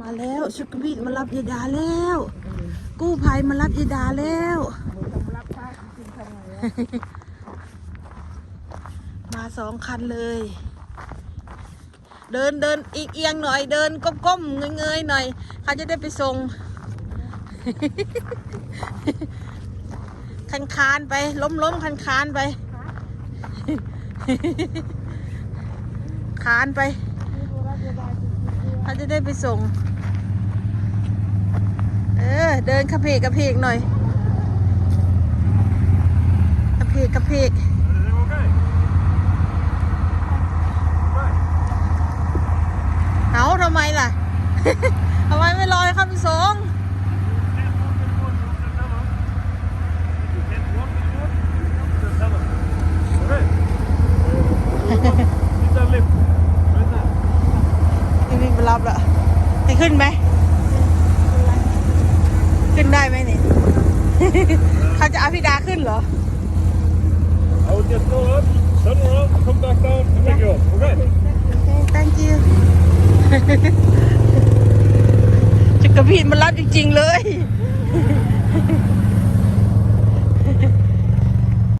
มาแล้วชุกบิดมารับยายดาแล้ว กู้ภัยมารับยายดาแล้วมาสองคันเลย เดินเดินอีกเอียงหน่อยเดินก้มๆเงยๆหน่อยเขาจะได้ไปส่งคันคานไป ล้มล้มคันคานไป คานไป เขาจะได้ไปส่ง เออ เดินกระเพกกระเพกหน่อยกระเพกกระเพกเอาทำไมล่ะ ทำไมไม่รอให้เขาไปส่ง พี่วิ่งไป รับแล้วให้ขึ้นไหม ขึ้นได้ไหมนี่ เขาจะเอาพี่ดาขึ้นเหรอ I will just go up, turn around, come back down, and pick you up. Okay? โอเค thank you จุกกระพีดมันรับจริง ๆ เลย